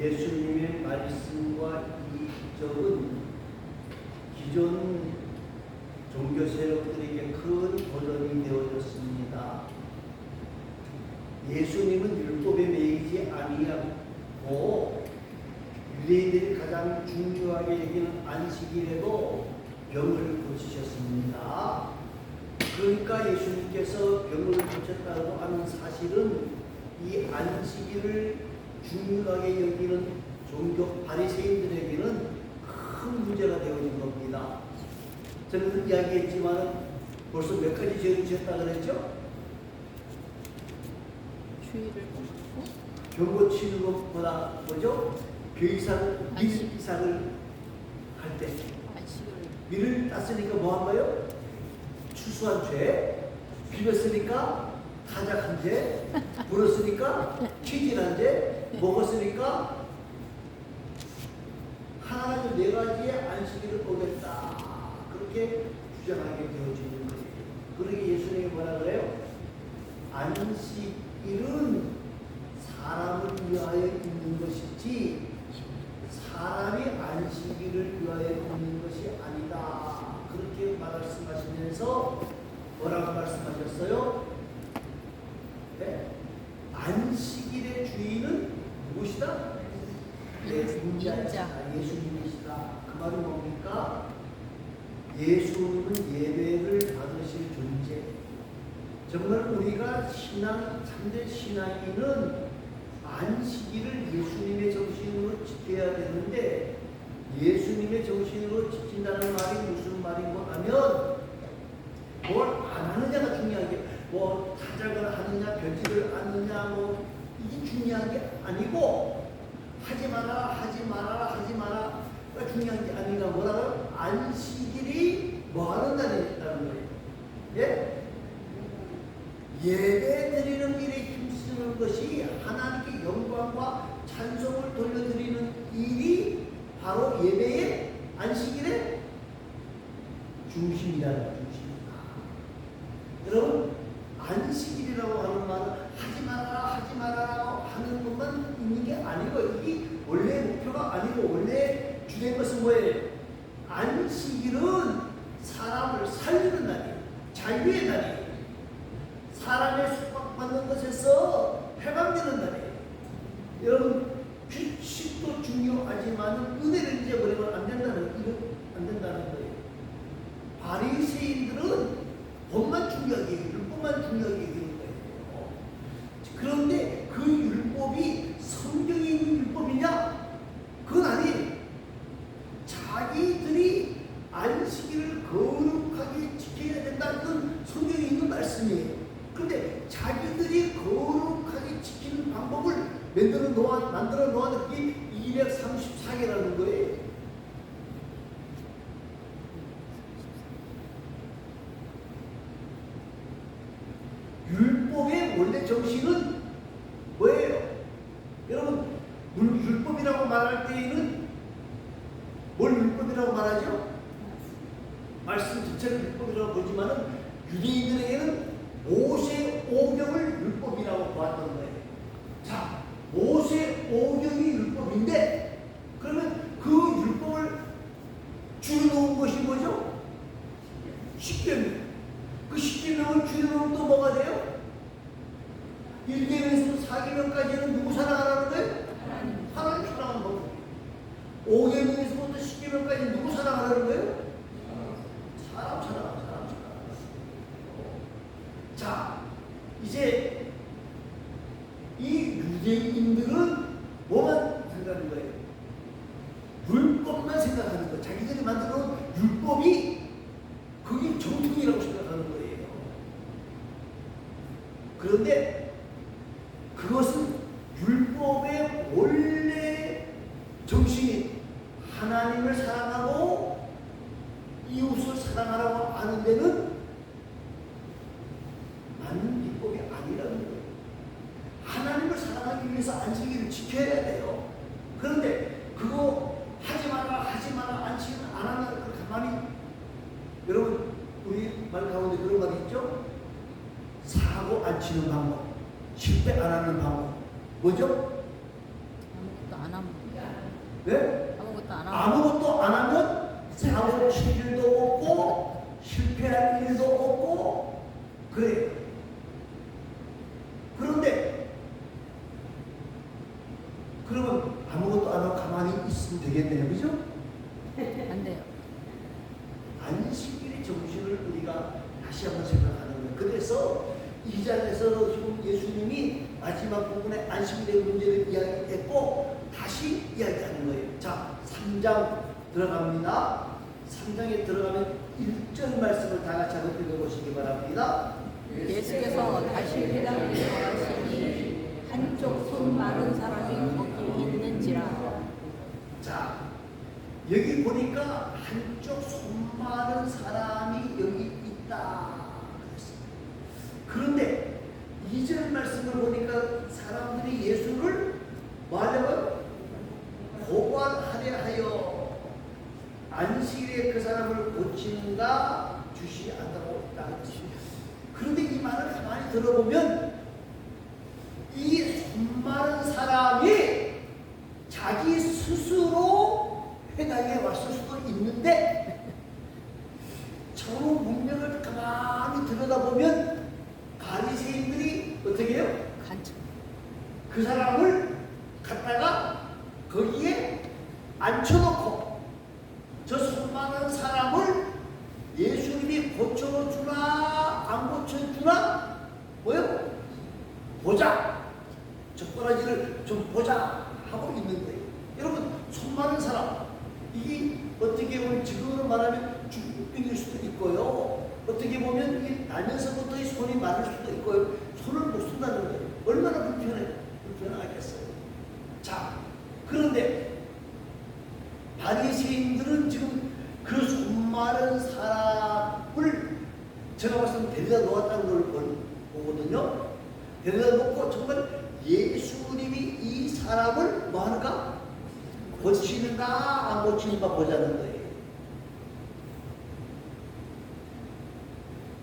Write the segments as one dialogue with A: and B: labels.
A: 예수님의 말씀과 이적은 기존 종교 세력들에게 큰 도전이 되어졌습니다. 예수님은 율법에 매이지 아니하고 유대인들이 가장 중요하게 여기는 안식일에도 병을 고치셨습니다. 그러니까 예수님께서 병을 고쳤다고 하는 사실은 이 안식일을 중요하게 여기는 종교 바리새인들에게는 큰 문제가 되어진 겁니다. 저는 이야기했지만 벌써 몇 가지 죄를 지었다 그랬죠?
B: 주의를
A: 고병 고치는 것보다 뭐죠? 병이상,
B: 안식.
A: 밀이상을 할 때. 밀을 땄으니까 뭐 한 거예요? 추수한 죄, 비볐으니까 타작한 죄, 물었으니까 취진한 죄, 먹었으니까 하나님 네 가지의 안식일을 보겠다. 그렇게 주장하게 되어지는 거예요. 그러게 예수님이 뭐라 그래요? 안식일은 사람을 위하여 있는 것이지 사람이 안식일을 위하여 있는 것이 아니다. 그렇게 말씀하시면서 뭐라고 말씀하셨어요? 네? 안식일의 주인은 무엇이다? 네, 인자이시다. 예수님이시다. 그 말은 뭡니까? 예수님은 예배를 받으실 존재. 정말 우리가 신앙, 참된 신앙인은 안식일을 예수님의 정신으로 지켜야 되는데 예수님의 정신으로 지킨다는 말이 무슨 말인고 하면 뭘 안 하느냐가 중요한 게 뭐 타작을 하느냐 별짓을 하느냐 뭐 이게 중요한 게 아니고 하지 마라 하지 마라 하지 마라가 중요한 게 아니라 뭐라고 안식일이 뭐 하는 날이라는 거예요. 예? 예배 드리는 일에 힘쓰는 것이 하나님께 영광과 찬송을 돌려드리는 일이 바로 예배의 안식일의 중심이라는 중심이다. 여러분, 안식일이라고 하는 말은 하지 말아라, 하지 말아라 하는 것만 있는 게 아니고, 이게 원래 목표가 아니고, 원래 주된 것은 뭐예요? 안식일은 사람을 살리는 날이에요. 자유의 날이에요. 사람의 숙박받는 것에서 해방되는 날이에요. 여러분 규칙도 중요하지만 은혜를 잊어버리면 안 된다는 이거 안 된다는 거예요. 바리새인들은 법만 중요하게 여기고 율법만 중요하게 여기는 거예요. 그런데 그 율법이 성경에 있는 율법이냐? 그건 아니에요. 자기들이 안식일을 거룩하게 지켜야 된다는 건 성경에 있는 말씀이에요. 그런데 자기들이 거룩하게 지키는 방법을 만들어 놓아, 만들어 놓아는 그게 234개라는 거예요. 율법의 원래 정신은 뭐예요? 율- 율법이라고 말할 때에는 뭘 율법이라고 말하죠? 말씀 자체를 율법이라고 보지만은 유대인들에게는 모세 오경을 율법이라고 보았던 거예요. 자, 모세 오경이 율법인데 그러면 그 율법을 줄여놓은 것이 뭐죠? 십계명. 그 십계명을 줄여놓으면 또 뭐가 돼요? 1계명에서 4계명까지는 누구 사랑하라는 거예요? 하나님 사랑하는 거고 5계명에서부터 10계명까지 누구 사랑하라는 거예요? 사람 사랑, 사람 사랑. 자, 이제 이 유대인들은 뭐만 생각하는 거예요? 율법만 생각하는 거예요. 자기들이 놓은 율법이 그게 정통이라고 생각하는 거예요. 그런데 그것은 율법의 원래 정신이 하나님을 사랑하고 이웃을 사랑하라고 하는 데는 맞는 비법이 아니라는 거예요. 하나님을 사랑하기 위해서 안식일을 지켜야 돼요. 그런데 그거 하지 마라, 하지 마라, 안식일 안 하면 그 가만히 여러분 우리 말 가운데 그런 말 있죠? 사고 안 치는 방법, 실패 안 하는 방법 뭐죠?
B: 아무것도 안 하면 네?
A: 왜?
B: 아무것도 안 하고
A: 아무것도 안 하면 사고 칠 일도 없고 실패할 일도 없고 그래요. 그런데 그러면 아무것도 안 하고 가만히 있으면 되겠네요. 그죠?
B: 안 돼요.
A: 안식일의 정신을 우리가 다시 한번 생각하는 거예요. 그래서 이 자리에서 지금 예수님이 마지막 부분에 안식일의 문제를 이야기했고 다시 이야기하는 거예요. 자, 3장 들어갑니다. 3장에 들어가면 1절 말씀을 다 같이 한번 읽어보시기 바랍니다.
B: 예수께서 다시 회당에 들어가시니 한쪽 손 마른 사람이 거기 있는지라
A: 자, 여기 보니까 한쪽 손 마른 사람이 여기 있다. 그런데 2절 말씀을 보니까 사람들이 예수를 뭐하려고? 고발하려 하여 안식일에 그 사람을 고치는가 주시 않다고 있다. 그런데 이 말을 가만히 들어보면 이손 마른 사람이 자기 스스로 회당에 왔을 수도 있는데 저로 문맥을 가만히 들여다보면 바리새인들이 어떻게 해요?
B: 간첩
A: 그 사람을 갖다가 거기에 앉혀놓고 저 손많은 사람을 예수님이 고쳐주나 안 고쳐주나 뭐요? 보자 젓가락질을 좀 보자 하고 있는 거예요 여러분 손많은 사람 이게 어떻게 보면 지금으로 말하면 중국병일 수도 있고요 어떻게 보면 이게 나면서부터 이 손이 마를 수도 있고요 손을 못 쓴다는 거예요 얼마나 불편해 불편하겠어요 자 그런데 바리새인들은 지금 그 손마른 사람을 제가 봤을 때 데려다 놓았다는 걸 보- 보거든요. 데려다 놓고 정말 예수님이 이 사람을 뭐 하는가? 고치는가 안 고치는가 보자는 거예요.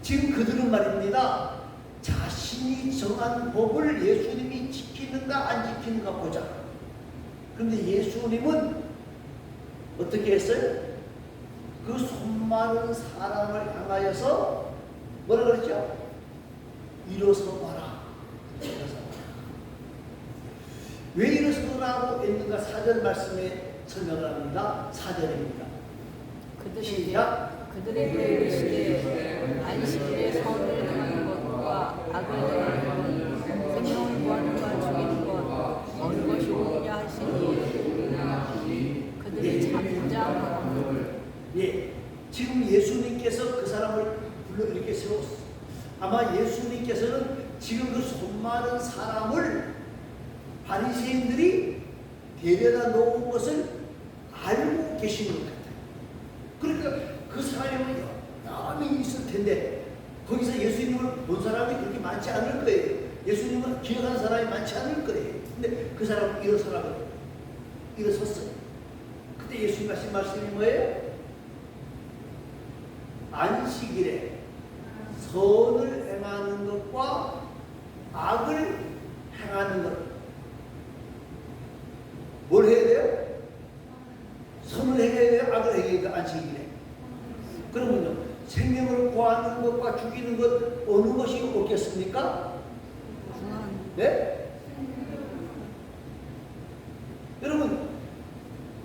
A: 지금 그들은 말입니다. 자신이 정한 법을 예수님이 지키는가 안 지키는가 보자. 그런데 예수님은 어떻게 했어요? 그 손마른 사람을 향하여서 뭐라 그랬죠? 일어서 봐라. 일어서 봐라. 왜 일어서라고 했는가? 사절 말씀에 설명을 합니다. 사절입니다.
B: 그들에게
A: 시작.
B: 이르시되 안식일에 선을 것과 악을 행하는 것 생명을 구하는 것 죽이는 것 어느 것이 옳으냐 하시니 그들이 잠잠하고
A: 예, 지금 예수님께서 그 사람을 불러 이렇게 세웠어. 아마 예수님께서는 지금 그 손마른 사람을 바리새인들이 데려다 놓은 것을 알고 계시는 것 같아요. 그러니까 그 사람이 여러 있을 텐데 거기서 예수님을 본 사람이 그렇게 많지 않을 거예요. 예수님을 기억하는 사람이 많지 않을 거예요. 근데 그 사람은 일어서라고 일어섰어요. 그때 예수님 하신 말씀이 뭐예요? 안식일에 선을 행하는 것과 악을 행하는 것. 뭘 해야 돼요? 선을 행해야 돼요? 악을 행해야 돼요? 안식일에. 그러면요, 생명을 구하는 것과 죽이는 것 어느 것이 옳겠습니까? 네? 여러분,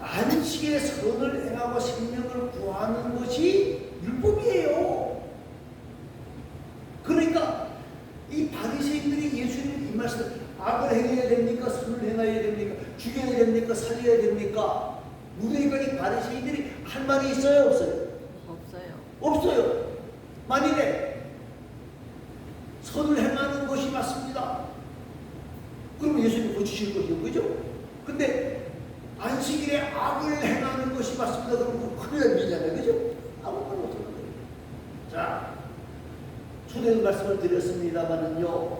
A: 안식에 선을 행하고 생명을 구하는 것이 율법이에요. 그러니까 이 바리새인들이 예수님 이 말씀 악을 행해야 됩니까? 선을 행해야 됩니까? 죽여야 됩니까? 살려야 됩니까? 무대니까 이 바리새인들이 할 말이 있어요, 없어요?
B: 없어요.
A: 만일에 선을 행하는 것이 맞습니다. 그러면 예수님 고치실 것이요. 그죠? 근데 안식일에 악을 행하는 것이 맞습니다. 그러면 큰일 날 일이잖아요. 그죠? 아무 말 못하는 거예요. 자, 초대의 말씀을 드렸습니다만은요,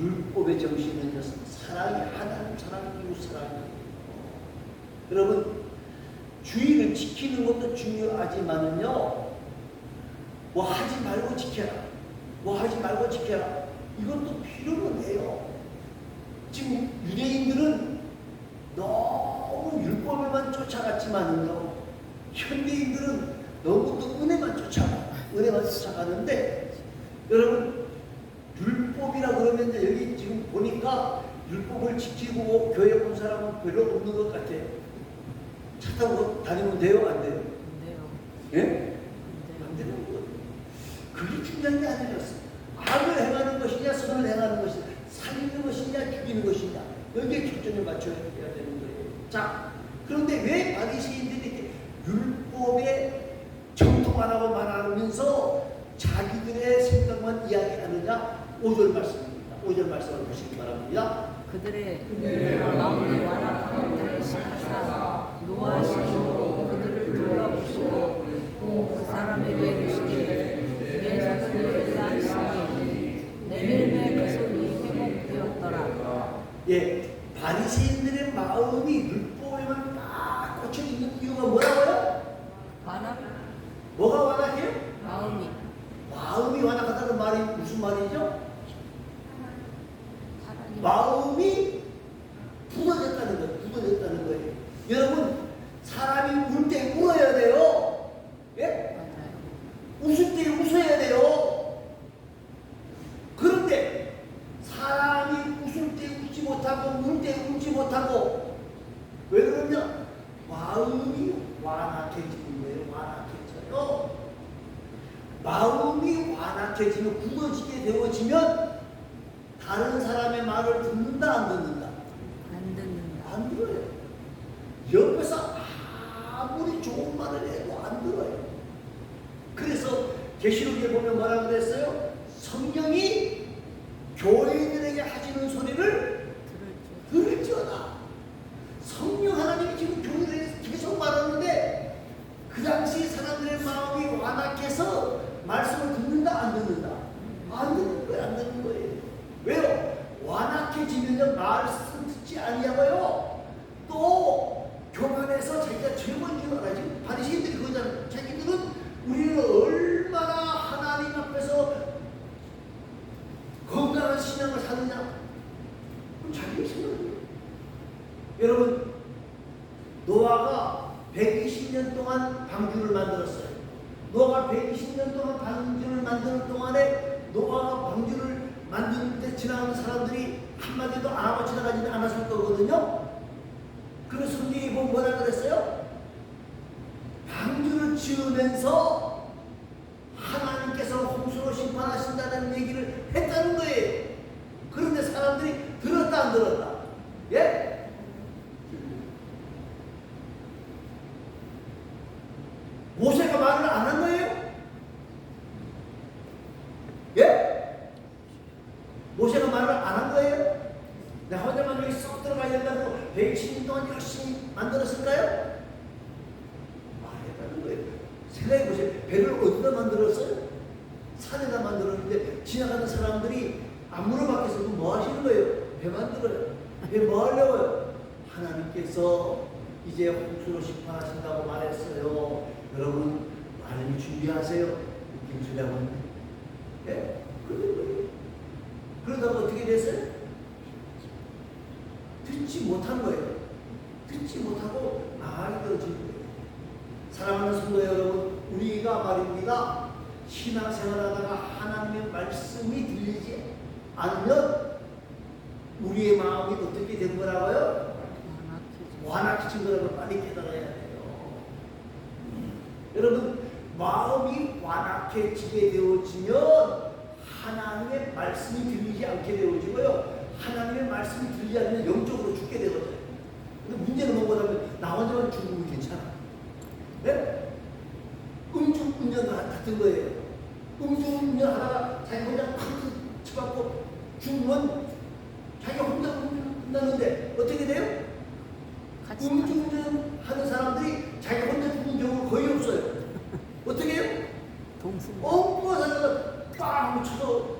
A: 율법의 정신은요, 사랑이 하나님 사랑이 이웃 사랑이에요. 여러분, 주의를 지키는 것도 중요하지만은요, 뭐 하지 말고 지켜라. 뭐 하지 말고 지켜라. 이것도 필요는 해요. 지금 유대인들은 너무 율법에만 쫓아갔지만요. 현대인들은 너무 또 은혜만 쫓아가. 은혜만 쫓아가는데 여러분 율법이라 그러면 여기 지금 보니까 율법을 지키고 교회 온 사람은 별로 없는 것 같아요. 차 타고 다니면 돼요? 안 돼요?
B: 안 돼요.
A: 예? 안안
B: 돼요.
A: 그게 중요한 게 아니었어. 악을 행하는 것이냐, 선을 행하는 것이냐, 살리는 것이냐, 죽이는 것이냐. 여기에 초점을 맞춰야 되는 거예요. 자, 그런데 왜 바리새인들이 이렇게 율법에 정통 안 하고 말하면서 자기들의 생각만 이야기하느냐? 5절 말씀입니다. 5절 말씀을 보시기 바랍니다.
B: 그들의 마음이 완악함을 달식하사 노하시고 그들을 돌아보시고 그 사람에게 이르시되 내 손을 일라 하시니 내밀매 그 손이 회복되었더라
A: 예, 바리새인들의 마음이 율법에만 딱 꽂혀 있는 이유가 뭐라고요?
B: 완악
A: 뭐가 완악해요?
B: 마음이
A: 마음이 완악하다는 말이 무슨 말이죠? 마음이 부러졌다는 거예요. 부러졌다는 거예요. 여러분, 사람이 울 때 울어야 돼요. 예?
B: 맞아요.
A: 웃을 때 웃어야 돼요. 그런데 사람이 웃을 때 웃지 못하고 울 때 울지 못하고 왜 그러냐? 마음이 완악해지는 거예요. 완악해져요. 마음이 완악해지면 굳어지게 되어지면 다른 사람의 말을 듣는다 안 듣는다?
B: 안 듣는다
A: 안 들어요. 옆에서 아무리 좋은 말을 해도 안 들어요. 그래서 계시록에 보면 뭐라 그랬어요? 성령이 교인들에게 하시는 소리를
B: 들을 줄
A: 들을지어다. 성령 하나님이 지금 교인들에게 계속 말하는데 그 당시 사람들의 마음이 완악해서 말씀을 듣는다 안 듣는다? 안 듣는 거예요. 안 듣는 거예요. 왜요? 완악해지면 말씀 듣지 아니하고요. 또 교만해서 자기가 최고인 줄 알아. 지금 바리새인들이 그러잖아요. 자기들은 우리는 얼마나 하나님 앞에서 건강한 신앙을 사느냐? 그럼 자기 생각이에요. 여러분, 노아가 120년 동안 방주를 만들었어요. 노아가 120년 동안 방주를 만드는 동안에 노아가 방주를 만드는 데 지나가는 사람들이 한마디도 안 하고 지나가지는 않았을 거거든요. 그래서 성경이 보면 뭐라 그랬어요? 방주를 지으면서 홍수로 심판하신다는 얘기를 했다는 거예요. 그런데 사람들이 들었다 안 들었다? 예? 모세가 말을 안 한 거예요? 예? 모세가 말을 안 한 거예요? 내 혼자만 여기 쏙 들어가야 된다고 120년 동안 열심히 만들었을까요? 말했다는 거예요. 생각해 보세요. 배를 어디다 만들었어요? 산에다 만들었는데 지나가는 사람들이 안 물어봤겠어. 그럼 뭐 하시는 거예요? 배 만들어요. 배 뭐 하려고요? 하나님께서 이제 홍수로 심판하신다고 말했어요. 여러분 많이 준비하세요. 김수량은 예? 그런 거예요. 그러다가 어떻게 됐어요? 못한 거예요. 듣지 못하고 되어진 거예요. 사랑하는 성도 여러분, 우리가 말입니다. 신앙생활 하다가 하나님의 말씀이 들리지 않으면 우리의 마음이 어떻게 된 거라고요? 완악해진 거라고 빨리 깨달아야 돼요. 여러분, 마음이 완악해지게 되어지면 하나님의 말씀이 들리지 않게 되어지고요. 하나님의 말씀이 들리지 않으면 영적으로 죽게 되거든요. 근데 문제는 뭐냐면 나 혼자만 죽으면 괜찮아. 네? 음주 운전 같은 거예요. 음주 운전 하다가 자기 혼자 팍 쳐갖고 죽으면 자기가 혼자 끝나는데 어떻게 돼요? 음주운전 하는 사람들이 자기가 혼자 죽는 경우가 거의 없어요. 어떻게 해요?
B: 동승
A: 엉뚱하다가 빵 쳐서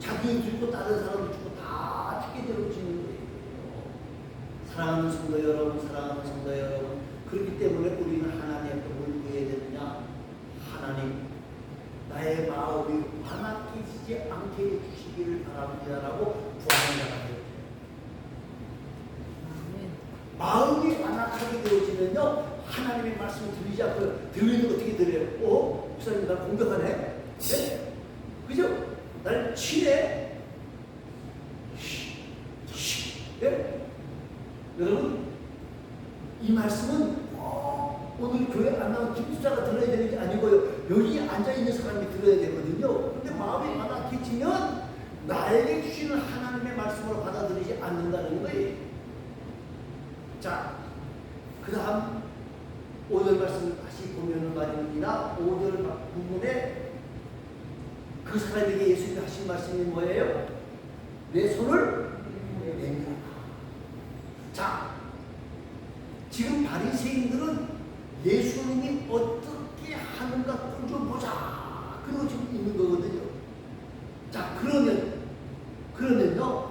A: 자기 죽고 다른 사람도 죽고 다 죽게 되어지는 거예요. 사랑하는 성도 여러분, 사랑하는 성도 여러분, 그렇기 때문에 우리는 하나님께 뭘 구해야 되느냐? 하나님, 나의 마음이 완악해지지 않게 해주시기를 바랍니다라고.
B: 아멘
A: 마음이 완악하게 되어지면요 하나님의 말씀을 들리지 않고 들리는 어떻게 들려요? 어? 목사님 나 공격하네? 네? 그죠? 날 치네? 예? 여러분 이 말씀은 꼭 오늘 교회 안 나온 김수자가 들어야 되는 게 아니고요 여기 앉아있는 사람이 들어야 되거든요 근데 마음이 완악해지면 나에게 주시는 하나님의 말씀으로 받아들이지 않는다는 거예요 자, 그 다음 5절 말씀 다시 보면은 말입니다. 5절 부분에 그 사람에게 예수님이 하신 말씀이 뭐예요? 내 손을 내밀어라. 자, 지금 바리새인들은 예수님이 어떻게 하는가 좀 보자. 그러고 지금 있는 거거든요. 자, 그러면 그러면요.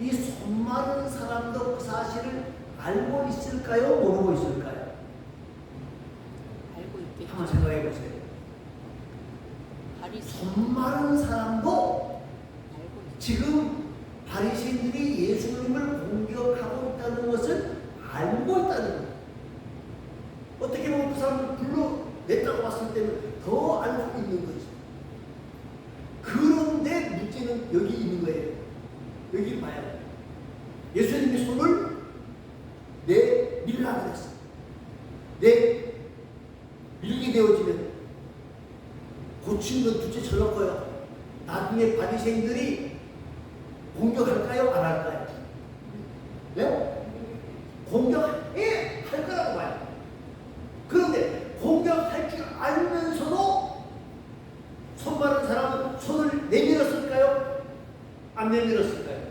A: 이 손마른 사람도 그 사실을 알고 있을까요? 모르고 있을까요?
B: 알고 있겠죠.
A: 한번 생각해 보세요. 손마른 사람도 지금 바리새인들이 예수님을 공격하고 있다는 것을 알고 있다는 거예요. 어떻게 보면 그 사람을 불러냈다고 봤을 때는 더 알고 있는 거죠. 그런데 문제는 여기 있는 거예요. 여기 봐요. 예수님이 손을 내밀라 그랬어. 내 밀게 되어지면 고치는 건 둘째 쳐놓고요. 나중에 바리새인들이 공격할까요? 안 할까요? 네? 공격해 할 거라고 봐요. 그런데 공격할 줄 알면서도 손 마른 사람은 손을 내밀었을까요? 안 내밀었을까요?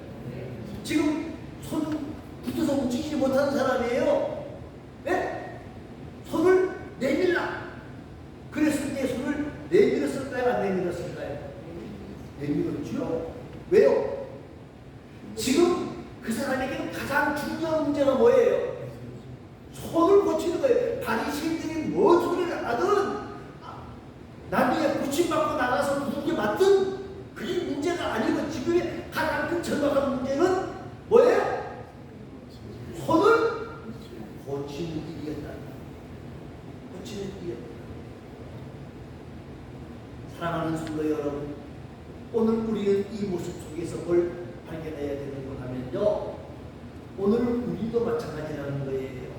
A: 지금 손 붙어서 움직이지 못하는 사람이에요. 네? 손을 내밀라. 그랬을 때 손을 내밀었을까요? 안 내밀었을까요? 내밀었죠. 왜요? 지금 그 사람에게는 가장 중요한 문제가 뭐예요? 손을 고치는 거예요. 바리새인들이 뭔 소리를 하든 아, 나중에 고침받고 나가서 누구게 맞든 그게 문제가 아니고 지금의 가장 큰 절박한 문제는 뭐예요? 손을 고치는 일이었다. 고치는 일이었다. 사랑하는 성도 여러분, 오늘 우리는 이 모습 속에서 뭘 발견해야 되는가 하면요. 오늘 우리도 마찬가지라는 거예요.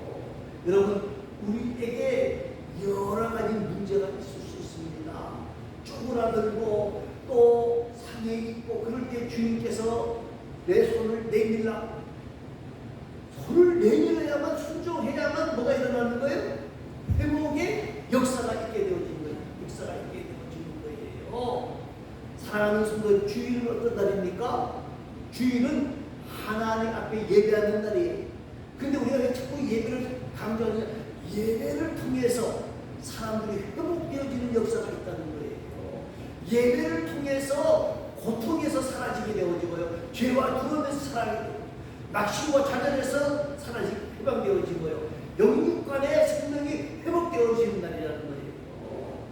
A: 여러분, 우리에게 여러 가지 문제가 있을 수 있습니다. 쪼그라들고 또 상해 있고 그럴 때 주님께서 내 손을 내밀라. 손을 내밀어야만 순종해야만 뭐가 일어나는 거예요? 회복의 역사가 있게 되어진 거예요. 역사가 있게 되어지는 거예요. 사랑하는 성도 주일은 어떤 날입니까? 주일은 하나님 앞에 예배하는 날이에요. 근데 우리가 왜 자꾸 예배를 강조하냐? 예배를 통해서 사람들이 회복되어지는 역사가 있다는 거예요. 예배를 통해서 고통에서 사라지게 되어지고요. 죄와 두려움에서 사라지게 되고 낙심과 좌절에서 사라지게 해방되어지고요. 영육간의 생명이 회복되어지는 날이라는 거예요.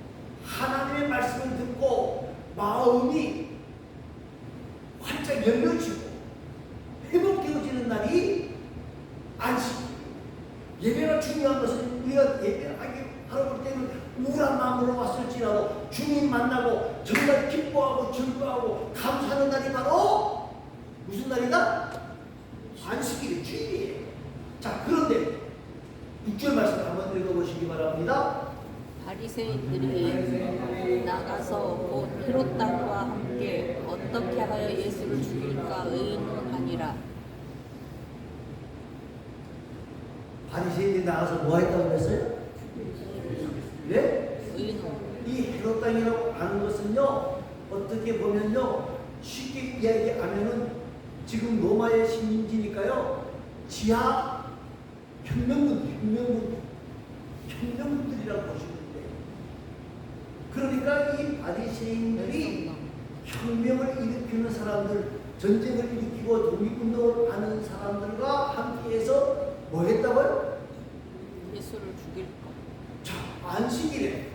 A: 하나님의 말씀을 듣고 마음이 활짝 열려지고 회복되어지는 날이 안식. 예배가 중요한 것은 우리가 예배하기 하러 볼 때는 우울한 마음으로 왔을지라도 주님 만나고 정말 기뻐하고 즐거워하고 감사하는 날이 바로 무슨 날이다? 안식일이 주일이에요. 자 그런데 6절 말씀 한번 읽어보시기 바랍니다.
B: 바리새인들이 나가서 곧 헤롯 땅과 함께 어떻게 하여 예수를 죽일까 의논하니라.
A: 바리새인들이 나가서 뭐 했다고 그랬어요? 네? 이 헤롯 땅이라고 하는 것은요 어떻게 보면요 쉽게 이야기하면은 지금 로마의 식민지니까요 지하 혁명군 혁명군 혁명군들이라고 보시면 돼요. 그러니까 이 바리새인들이 혁명을 일으키는 사람들, 전쟁을 일으키고 독립운동을 하는 사람들과 함께해서 뭐 했다고요?
B: 예수를 죽일까.
A: 자, 안식일에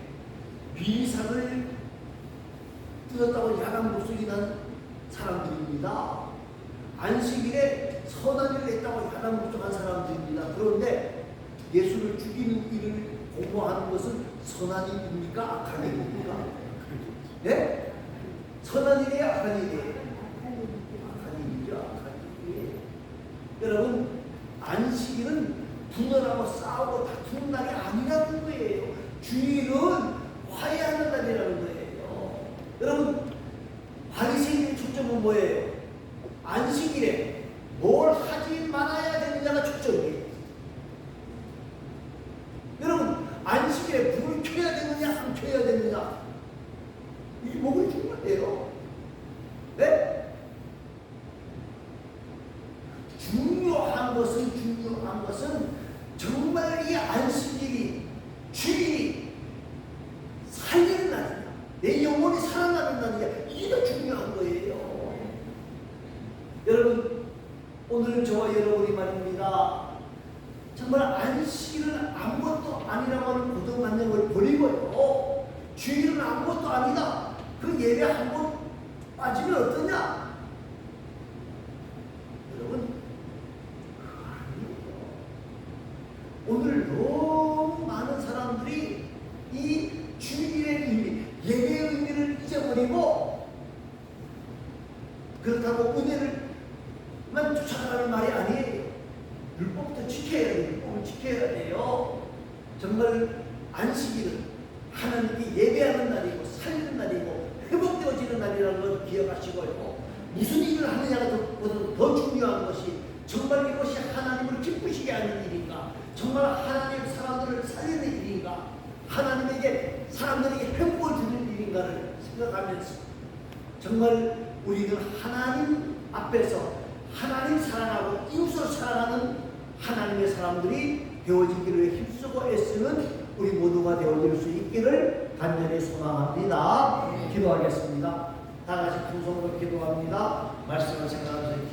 A: 비상을 뜯었다고 야간 목소리 난 사람들입니다. 안식일에 선한 일을 했다고 야간 목소한 사람들. 죽이는 일을 공모하는 것은 선한 일입니까? 악한 일입니까? 네? 선한 일이에요? 악한 일이에요? 악한 일이죠. 악한 일이에요. 여러분 안식일은 분열하고 싸우고 다투는 날이 아니라는 거예요. 주일은 화해하는 날이라는 거예요. 여러분 바리새인의 초점은 뭐예요? 안식일에 뭘 하지 말아야 되느냐가 초점이에요. 여러분 안식일에 불을 켜야 되느냐 안 켜야 되느냐 이 목을 중요해요. 네? 중요한 것은 중요한 것은 정말 이 안식일이 주일이 살리는 날이냐 내 영혼이 살아나는 날이냐 이게 더 중요한 거예요. 여러분 오늘 저와 여러분이 말입니다. 정말 안식일은 아무것도 아니라고 하는 고정관념을 버리고요. 주일은 아무것도 아니다. 그 예배 한 번 빠지면 어떠냐? 여러분, 그거 아니에요. 오늘 너무 많은 사람들이 이 주일의 의미, 예배의 의미를 잊어버리고 그렇다고 은혜를만 쫓아가는 말이 아니에요. 율법도 지켜야 돼요. 지켜야 돼요. 정말 안식일은 하나님께 예배하는 날이고 살리는 날이고 회복되어지는 날이라는 걸 기억하시고요. 무슨 일을 하느냐가 더, 더 중요한 것이 정말 이것이 하나님을 기쁘시게 하는 일인가? 정말 하나님 사람들을 살리는 일인가? 하나님에게 사람들에게 행복을 주는 일인가를 생각하면서 정말 우리는 하나님 앞에서 하나님 사랑하고 이웃을 사랑하는 하나님의 사람들이 위해 힘쓰고 애쓰는 우리 모두가 되어질 수 있기를 간절히 소망합니다. 기도하겠습니다. 다 같이 두 손으로 기도합니다. 말씀을 생각하면서